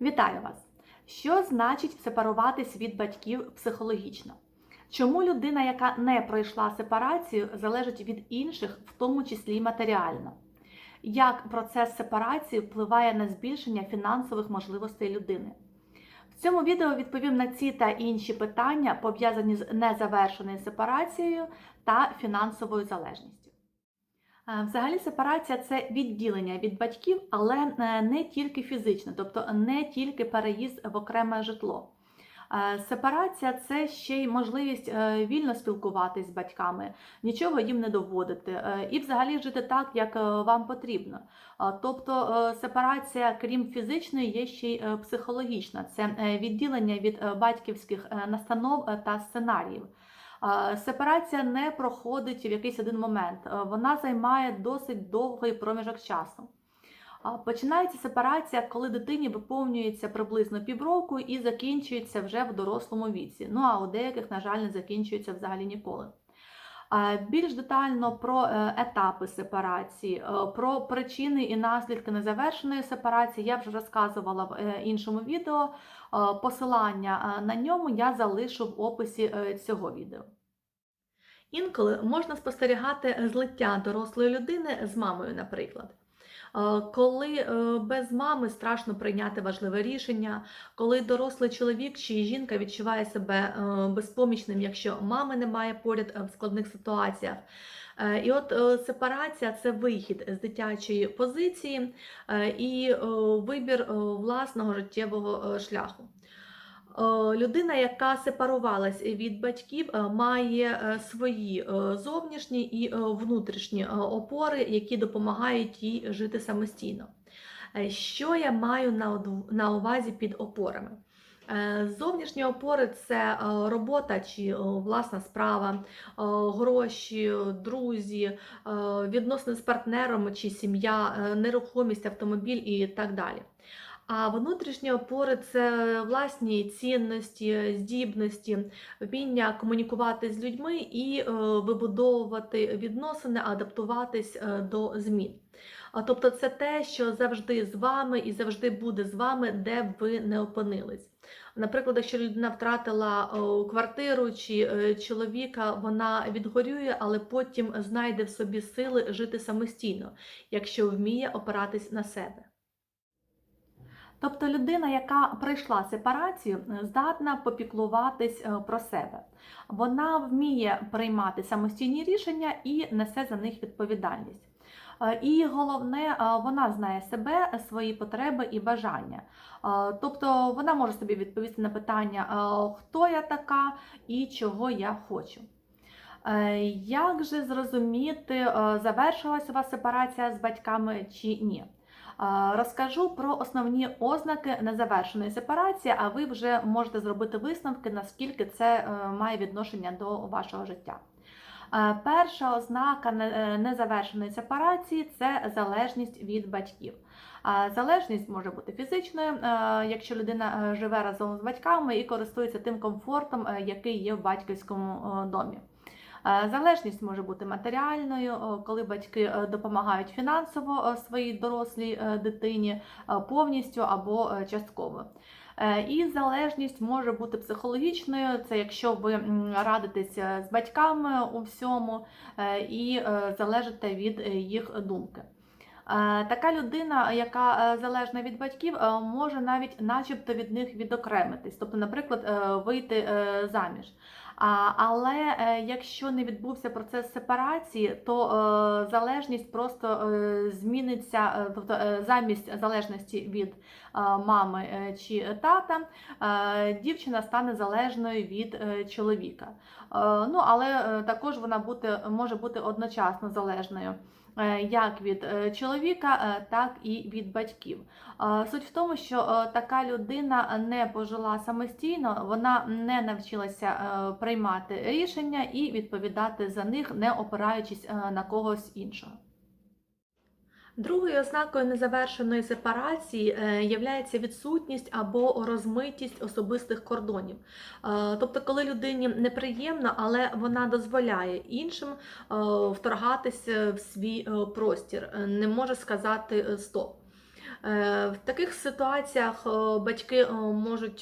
Вітаю вас! Що значить сепаруватись від батьків психологічно? Чому людина, яка не пройшла сепарацію, залежить від інших, в тому числі й матеріально? Як процес сепарації впливає на збільшення фінансових можливостей людини? В цьому відео відповім на ці та інші питання, пов'язані з незавершеною сепарацією та фінансовою залежністю. Взагалі, сепарація це відділення від батьків, але е, не тільки фізично, тобто не тільки переїзд в окреме житло. Сепарація це ще й можливість е, вільно спілкуватись з батьками, нічого їм не доводити, е, і взагалі жити так, як вам потрібно. Тобто сепарація, крім фізичної, є ще й психологічна. Це відділення від батьківських настанов та сценаріїв. Сепарація не проходить в якийсь один момент, Е, вона займає досить довгий проміжок часу. Починається сепарація, коли дитині виповнюється приблизно півроку і закінчується вже в дорослому віці. Ну а у деяких, на жаль, не закінчується взагалі ніколи. А Більш детально про е, етапи сепарації, е, про причини і наслідки незавершеної сепарації я вже розказувала в е, іншому відео. Е, Посилання е, на ньому я залишу в описі е, цього відео. Інколи можна спостерігати злиття дорослої людини з мамою, наприклад. Е, Коли е, без мами страшно прийняти важливе рішення, коли дорослий чоловік чи жінка відчуває себе е, безпомічним, якщо мами немає поряд в складних ситуаціях. І от сепарація це вихід з дитячої позиції і вибір власного життєвого шляху. Е, Людина, яка сепарувалась від батьків, е, має е, свої зовнішні і внутрішні опори, які допомагають їй жити самостійно. Що я маю на увазі під опорами? Зовнішні опори це робота чи власна справа, гроші, друзі, відносини з партнером чи сім'я, нерухомість, автомобіль і так далі. А внутрішні опори це власні цінності, здібності, вміння комунікувати з людьми і е, вибудовувати відносини, адаптуватись е, до змін. А тобто це те, що завжди з вами і завжди буде з вами, де б ви не опинились. Наприклад, якщо людина втратила квартиру чи е, чоловіка, вона відгорює, але потім знайде в собі сили жити самостійно, якщо вміє опиратись на себе. Тобто людина, яка пройшла сепарацію, здатна попіклуватись е, про себе. Вона вміє приймати самостійні рішення і несе за них відповідальність. Е, І головне, е, вона знає себе, свої потреби і бажання. Тобто вона може собі відповісти на питання, хто я така і чого я хочу. Як же зрозуміти, завершилась у вас сепарація з батьками чи ні? Розкажу про основні ознаки незавершеної сепарації, а ви вже можете зробити висновки, наскільки це е, має відношення до вашого життя. Е, Перша ознака е, незавершеної сепарації це залежність від батьків. Залежність може бути фізичною, якщо людина живе разом з батьками і користується тим комфортом, який є в батьківському домі. Е, Залежність може бути матеріальною, е, коли батьки е, допомагають фінансово своїй дорослій дитині повністю або частково. І залежність може бути психологічною, це якщо ви радитеся з батьками у всьому і залежите від їх думки. Така людина, яка залежна від батьків, може навіть начебто від них відокремитись, тобто, наприклад, вийти заміж. Але е, якщо не відбувся процес сепарації, то е, залежність просто е, зміниться, тобто замість залежності від мами е, чи тата, е, дівчина стане залежною від е, чоловіка. Е, Ну, але е, також вона бути, може бути одночасно залежною. е, Як від е, чоловіка, е, так і від батьків. Е, Суть в тому, що е, така людина не пожила самостійно, вона не навчилася е, приймати рішення і відповідати за них, не опираючись е, на когось іншого. Другою ознакою незавершеної сепарації є відсутність або розмитість особистих кордонів. Е, Тобто, коли людині неприємно, але вона дозволяє іншим е, вторгатися в свій е, простір, е, не може сказати е, стоп. Е, В таких ситуаціях е, батьки е, можуть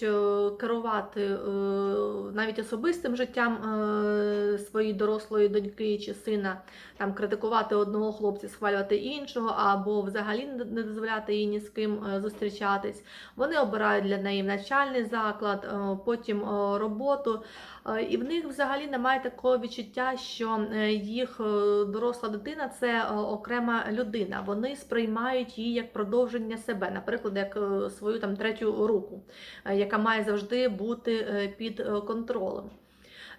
керувати навіть особистим життям своєї дорослої доньки чи сина, там критикувати одного хлопця, схвалювати іншого, або взагалі не дозволяти їй ні з ким зустрічатись. Вони обирають для неї навчальний заклад, потім роботу. Е, І в них взагалі немає такого відчуття, що е, їх е, доросла дитина це окрема людина. Вони сприймають її як продовження себе, наприклад, як свою там третю руку, яка має завжди бути під контролем.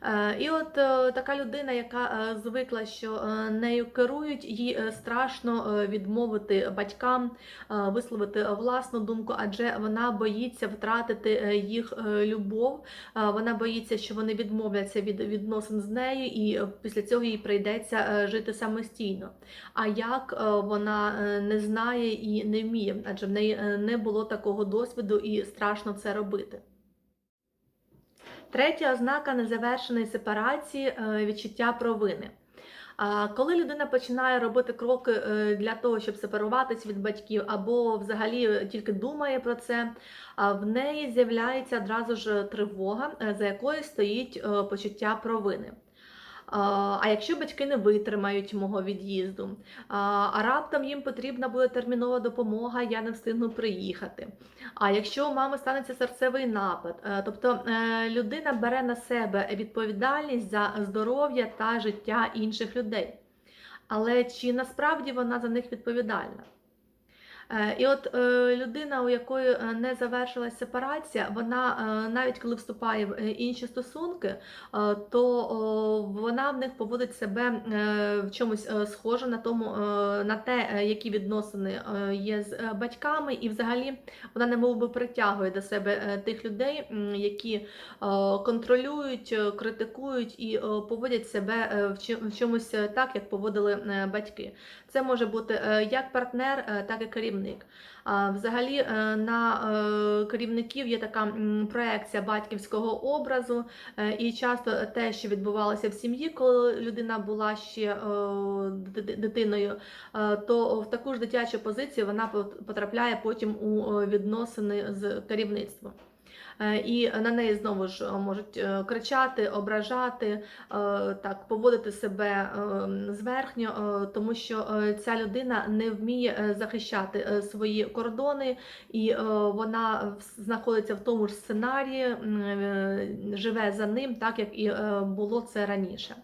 Е, І от е, така людина, яка е, звикла, що нею керують, їй страшно відмовити батькам, висловити власну думку, адже вона боїться втратити їх любов. Вона боїться, що вони відмовляться від відносин з нею, і після цього їй прийдеться жити самостійно. А як вона не знає і не вміє, адже в неї не було такого досвіду і страшно це робити. Третя ознака незавершеної сепарації е, відчуття провини. Коли людина починає робити кроки е, для того, щоб сепаруватись від батьків, або взагалі тільки думає про це, в неї з'являється одразу ж тривога, е, за якою стоїть почуття провини. А якщо батьки не витримають мого від'їзду, а раптом їм потрібна буде термінова допомога, я не встигну приїхати. А якщо у мами станеться серцевий напад, Е, тобто е, людина бере на себе відповідальність за здоров'я та життя інших людей. Але чи насправді вона за них відповідальна? Е, І от е, людина, у якої е, не завершилась сепарація, вона навіть коли вступає в інші стосунки, то вона в них поводить себе в чомусь схоже на тому, на те, які відносини є з батьками, і взагалі вона немов би притягує до себе тих людей, які контролюють, критикують і поводять себе в чомусь так, як поводили батьки. Це може бути е, як партнер, е, так і керівник. Взагалі е, на керівників є така проекція батьківського образу, і часто те, що відбувалося в сім'ї, коли людина була ще дитиною, то в таку ж дитячу позицію вона пот- потрапляє потім у відносини з керівництвом. Е, І на неї знову ж е, можуть е, кричати, ображати, так поводити себе зверхньо, тому що ця людина не вміє захищати свої кордони, і вона знаходиться в тому ж сценарії, живе за ним, так як і було це раніше.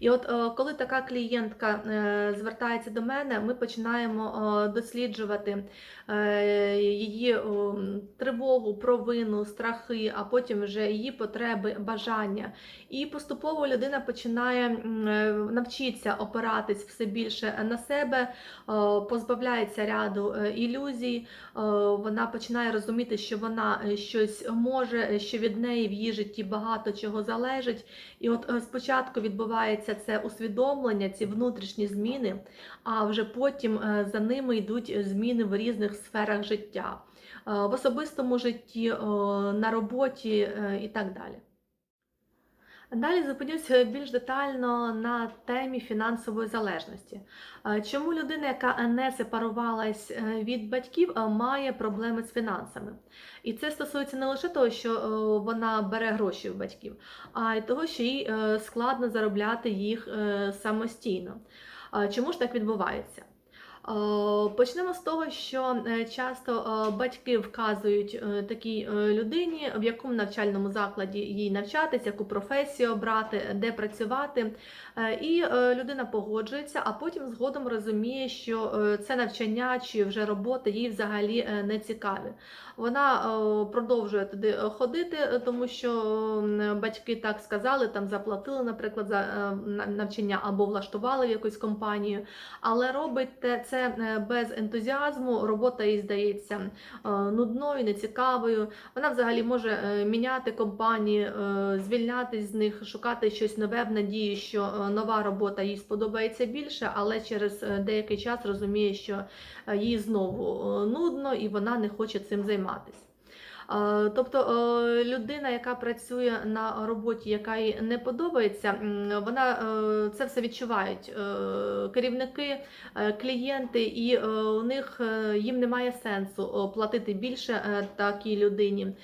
І от коли така клієнтка звертається до мене, ми починаємо досліджувати її тривогу, провину, страхи, а потім вже її потреби, бажання. І поступово людина починає е, навчитися опиратись все більше на себе, е, позбавляється ряду е, ілюзій, е, вона починає розуміти, що вона е, щось може, е, що від неї в її житті багато чого залежить. І от е, спочатку відбувається це усвідомлення, ці внутрішні зміни, а вже потім е, за ними йдуть зміни в різних сферах життя, е, в особистому житті, е, на роботі е, і так далі. Далі зупинюся більш детально на темі фінансової залежності. Чому людина, яка не сепарувалась від батьків, має проблеми з фінансами? І це стосується не лише того, що вона бере гроші в батьків, а й того, що їй складно заробляти їх самостійно. Чому ж так відбувається? Е, Почнемо з того, що е, часто е, батьки вказують такій людині, в якому навчальному закладі їй навчатись, яку професію обрати, де працювати. І людина погоджується, а потім згодом розуміє, що це навчання чи вже робота їй взагалі не цікаві. Вона продовжує туди ходити, тому що батьки так сказали, там заплатили, наприклад, за навчання або влаштували в якусь компанію, але робить це е, без ентузіазму. Робота їй здається е, нудною, нецікавою. Вона взагалі може е, міняти компанії, звільнятись з них, шукати щось нове в надії, що нова робота їй сподобається більше, але через деякий час розуміє, що їй знову нудно і вона не хоче цим займатися. Е, Тобто е, людина, яка працює на роботі, яка їй не подобається, вона е, це все відчувають. Керівники, клієнти, і у них їм немає сенсу платити більше такій людині,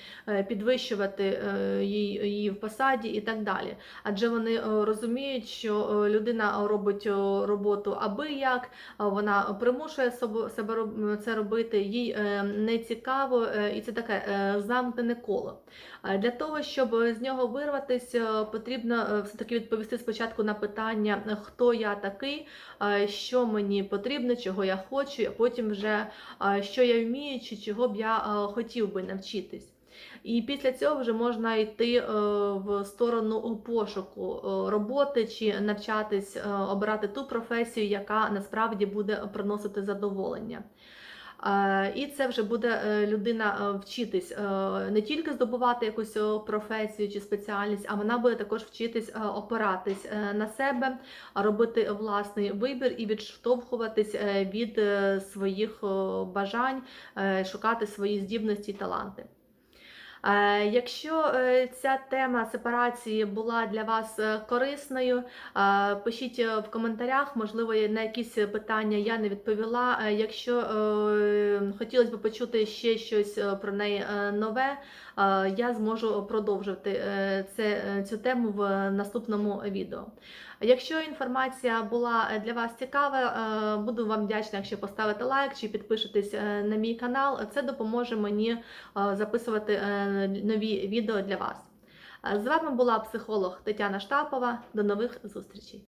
підвищувати її, в посаді і так далі. Адже вони розуміють, що людина робить роботу аби як, вона примушує себе це робити, їй не цікаво, і це таке замкнене коло. Для того, щоб з нього вирватися, е, потрібно е, все-таки відповісти спочатку на питання, хто я такий, що мені потрібно, чого я хочу, а потім вже що я вмію, чи чого б я е, хотів би навчитись. І після цього вже можна йти в сторону пошуку роботи чи навчатись обирати ту професію, яка насправді буде приносити задоволення. Е, І це вже буде е, людина е, вчитись не тільки здобувати якусь професію чи спеціальність, а вона буде також вчитись опиратись на себе, робити власний вибір і відштовхуватись від своїх бажань, шукати свої здібності і таланти. Е, Якщо е, ця тема сепарації була для вас е, корисною, пишіть в коментарях, можливо, на якісь питання я не відповіла. Якщо хотілося б почути ще щось про неї нове, я зможу продовжити цю тему в наступному відео. Якщо інформація була для вас цікава, е, буду вам вдячна, якщо поставите лайк чи підпишетесь е, на мій канал. Це допоможе мені е, записувати е, нові відео для вас. Е, З вами була психолог Тетяна Штапова. До нових зустрічей!